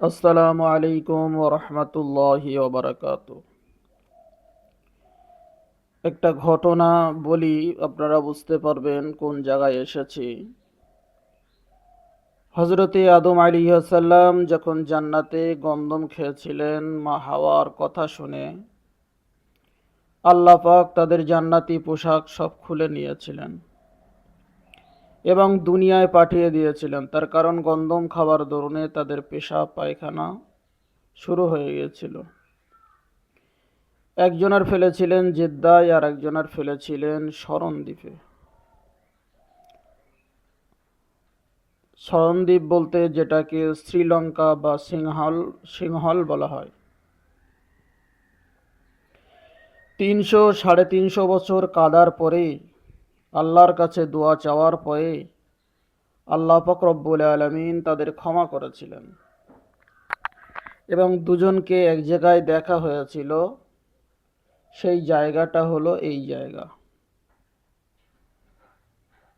আসসালামু আলাইকুম ওরহমতুল্লাহি ওবরাকাত একটা ঘটনা বলি, আপনারা বুঝতে পারবেন কোন জায়গায় এসেছি। হজরতে আদম আলী সাল্লাম যখন জান্নাতে গন্দম খেয়েছিলেন, মা হাওয়ার কথা শুনে আল্লাহ পাক তাদের জান্নাতি পোশাক সব খুলে নিয়েছিলেন। এবং দুনিয়ায় পাঠিয়ে দিয়েছিলেন। তার কারণ গন্দম খাবার দরুনে তাদের পেশা, পায়খানা শুরু হয়ে গিয়েছিল। একজনের ফেলেছিলেন জেদ্দায় আর একজনের ফেলেছিলেন শরণদ্বীপে। শরণদ্বীপ বলতে যেটাকে শ্রীলঙ্কা বা সিংহল সিংহল বলা হয়। তিনশো, সাড়ে তিনশো বছর কাদার পরে আল্লাহর কাছে দোয়া চাওয়ার পরে আল্লাহ ফকরব্বুল আলমিন তাদের ক্ষমা করেছিলেন। এবং দুজনকে এক জায়গায় দেখা হয়েছিল, সেই জায়গাটা হলো এই জায়গা।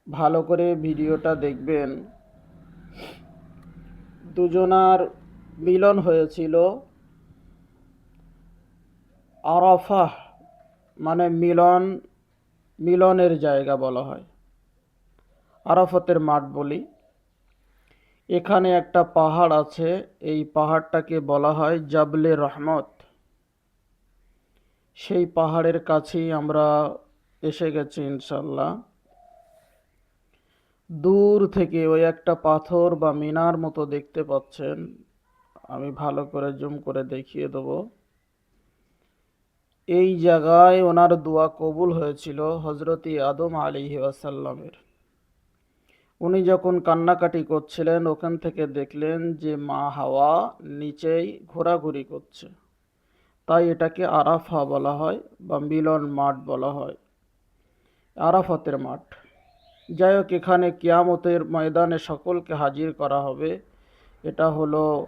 ভালো করে ভিডিওটা দেখবেন। দুজনার মিলন হয়েছিল আরফাহ মানে মিলন মিলনের জায়গা বলা হয়। আরাফতের মাঠ বলি। এখানে একটা পাহাড় আছে, এই পাহাড়টাকে বলা হয় জাবলে রহমত। সেই পাহাড়ের কাছেই আমরা এসে গেছি ইনশাল্লাহ দূর থেকে ওই একটা পাথর বা মিনার মতো দেখতে পাচ্ছেন। আমি ভালো করে জুম করে দেখিয়ে দেবো। এই জায়গায় ওনার দোয়া কবুল হয়েছিল হজরতি আদম আলী ওয়াসাল্লামের। উনি যখন কান্নাকাটি করছিলেন, ওখান থেকে দেখলেন যে মা হাওয়া নিচেই ঘোরাঘুরি করছে। তাই এটাকে আরাফা বলা হয়, বা মিলন মাঠ বলা হয়। আরাফাতের মাঠ। যাই হোক, এখানে কিয়ামতের ময়দানে সকলকে হাজির করা হবে। এটা হলো